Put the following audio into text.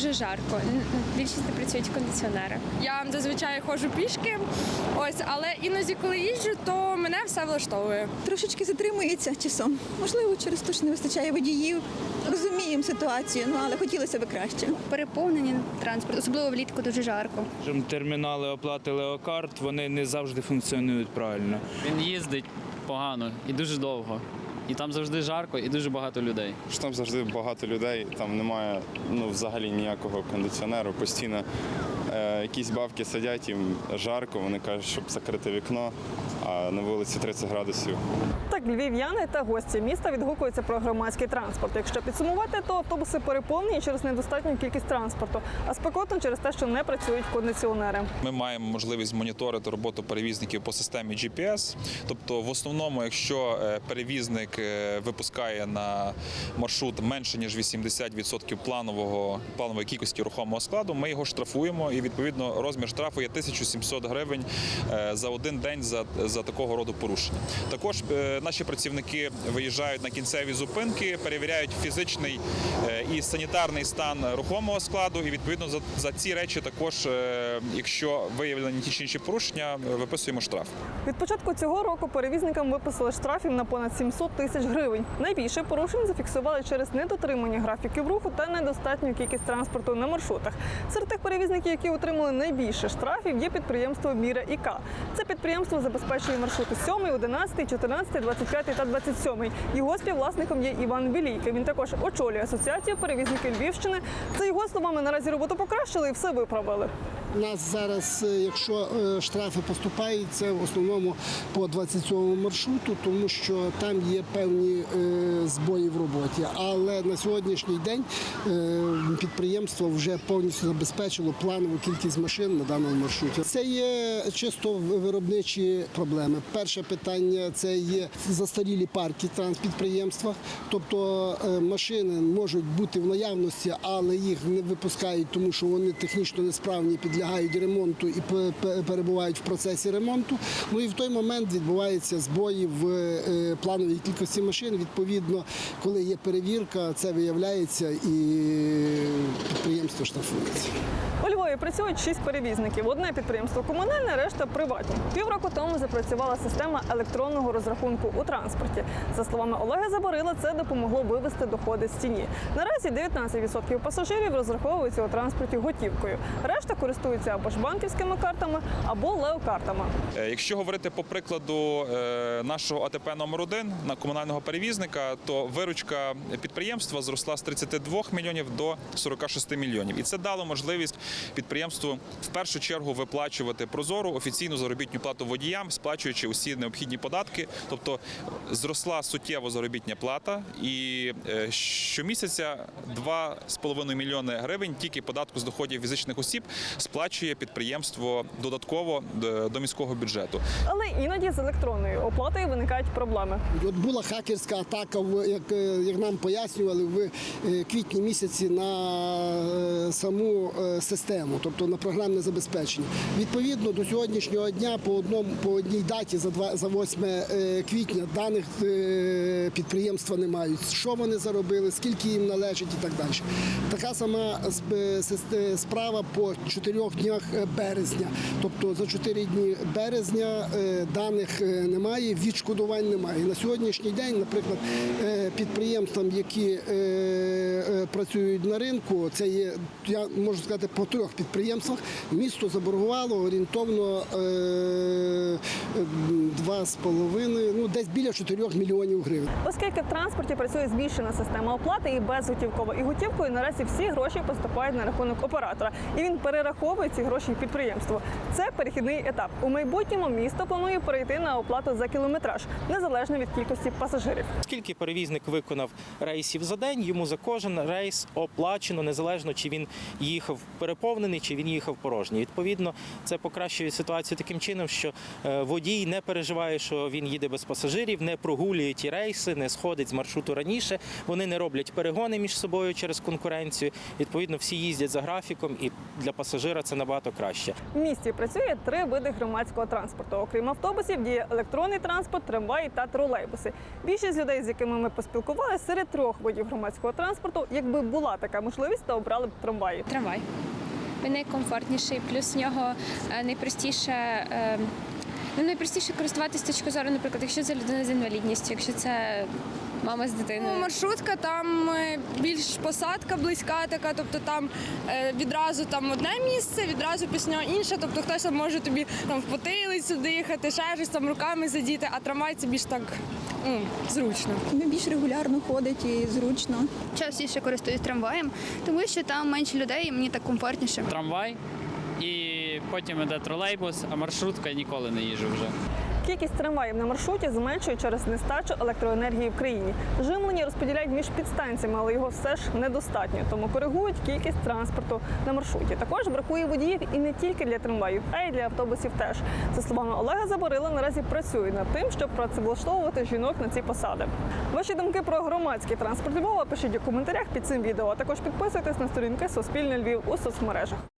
дуже жарко. Більшість не працюють кондиціонери. Я зазвичай ходжу пішки, ось, але іноді, коли їжджу, то мене все влаштовує. трошечки затримується часом. Можливо, через те, що не вистачає водіїв. Розуміємо ситуацію, ну але хотілося б краще. переповнені транспорт, особливо влітку дуже жарко. Термінали оплати Леокарт вони не завжди функціонують правильно. Він їздить погано і дуже довго. І там завжди жарко і дуже багато людей. там завжди багато людей, там немає ну, взагалі ніякого кондиціонеру, постійно якісь бабки сидять, їм жарко, вони кажуть, щоб закрити вікно, а на вулиці 30 градусів. Так, львів'яни та гості міста відгукуються про громадський транспорт. Якщо підсумувати, то автобуси переповнені через недостатню кількість транспорту, а спекотно через те, що не працюють кондиціонери. Ми маємо можливість моніторити роботу перевізників по системі GPS. Тобто, в основному, якщо е, перевізник е, випускає на маршрут менше ніж 80% планового планової кількості рухомого складу, ми його штрафуємо. І відповідно розмір штрафу є 1700 гривень е, за один день за, за такого роду порушення. Також е, наші працівники виїжджають на кінцеві зупинки, перевіряють фізичний е, і санітарний стан рухомого складу. І відповідно за, за ці речі також, якщо виявлені ті чи інші порушення, виписуємо штраф. Від початку цього року перевізникам виписали штрафів на понад 700 тисяч гривень. Найбільше порушень зафіксували через недотримання графіків руху та недостатню кількість транспорту на маршрутах. Серед тих перевізників, які отримали найбільше штрафів, є підприємство Міра ІК. Це підприємство забезпечує маршрути 7, 11, 14, 25 та 27. Його співвласником є Іван Білійка. Він також очолює асоціацію перевізників Львівщини. За його словами, наразі роботу покращили і все виправили. У нас зараз, е, якщо е, штрафи поступають, це в основному по 27 маршруту, тому що там є певні е, збої в роботі. Але на сьогоднішній день підприємство вже повністю забезпечило планову кількість машин на даному маршруті. Це є чисто виробничі проблеми. Перше питання це є застарілі парки транспідприємства, тобто машини можуть бути в наявності, але їх не випускають, тому що вони технічно несправні, підлягають ремонту і пе- пе- перебувають в процесі ремонту. Ну і в той момент відбуваються збої в е, плановій кількості машин. Відповідно, коли є перевірка, це виявляється і підприємство штрафується. У Львові працюють шість перевізників. Одне підприємство комунальне, решта приватні. Півроку тому запрацювала система електронного розрахунку у транспорті. За словами Олега Заборила, це допомогло вивести доходи з тіні. Наразі 19% пасажирів розраховуються у транспорті готівкою. Решта користуються або ж банківськими картами, або леокартами. Е, Якщо говорити по прикладу е, нашого АТП номер 1 на комунального перевізника, то виручка підприємства зросла з 32 мільйонів до 46 мільйонів. І це дало можливість підприємству в першу чергу виплачувати прозору офіційну заробітну плату водіям, сплачуючи усі необхідні податки. Тобто зросла суттєво заробітня плата, і е, щомісяця 2,5 мільйони гривень тільки податку з доходів фізичних осіб сплачує підприємство додатково е, до міського бюджету. Але іноді з електронною оплатою виникають проблеми. От була хакерська атака, як, е, як нам пояснювали, в е, квітні місяці на саму систему, тобто на програмне забезпечення. Відповідно до сьогоднішнього дня по одному по одній даті за два за 8 е, квітня даних підприємства не мають. Що вони заробили, скільки їм належить і так далі. Така сама сп- справа по чотирьох днях е, березня. Тобто за чотири дні березня е, даних е, немає, відшкодувань немає. На сьогоднішній день, наприклад, підприємствам, які працюють на ринку, це є, я можу сказати, по трьох підприємствах. Місто заборгувало орієнтовно е, два з половиною, ну десь біля 4 мільйонів гривень. Оскільки в транспорті працює збільшена система оплати і безготівково, і готівкою, наразі всі гроші поступають на рахунок оператора, і він перераховує ці гроші підприємству. Це перехідний етап. У майбутньому місто планує перейти на оплату за кілометраж, незалежно від кількості пасажирів. Скільки перевізник виконав рейсів за день, йому за кожен рейс оплачено, незалежно чи він їхав переповнений чи він їхав порожній. Відповідно, це покращує ситуацію таким чином, що е, водій не переживає, що він їде без пасажирів, не прогулює ті рейси, не сходить з маршруту раніше. Вони не роблять перегони між собою через конкуренцію. Відповідно, всі їздять за графіком, і для пасажира це набагато краще. В місті працює три види громадського транспорту. Окрім автобусів, діє електронний транспорт, трамваї та тролейбуси. Більшість людей, з якими ми поспілкувалися, серед трьох видів громадського транспорту, якби була така можливість, то обрали б трамваї. Трамвай. Він найкомфортніший, плюс в нього е, найпростіше. Ну, найпростіше користуватися точки зору, наприклад, якщо це людина з інвалідністю, якщо це мама з дитиною. Ну, маршрутка там е, більш посадка близька, така, тобто там е, відразу там одне місце, відразу після нього інше. Тобто хтось там може тобі там в потилицю дихати, ще щось там руками задіти, а трамвай це більш так м, зручно. Він більш регулярно ходить і зручно. Частіше користуюсь трамваєм, тому що там менше людей і мені так комфортніше. Трамвай потім іде тролейбус, а маршрутка ніколи не їжджу вже. Кількість трамваїв на маршруті зменшує через нестачу електроенергії в країні. Живлення розподіляють між підстанціями, але його все ж недостатньо, тому коригують кількість транспорту на маршруті. Також бракує водіїв і не тільки для трамваїв, а й для автобусів теж. За словами Олега Заборила, наразі працює над тим, щоб працевлаштовувати жінок на ці посади. Ваші думки про громадський транспорт Львова пишіть у коментарях під цим відео. А також підписуйтесь на сторінки Суспільне Львів у соцмережах.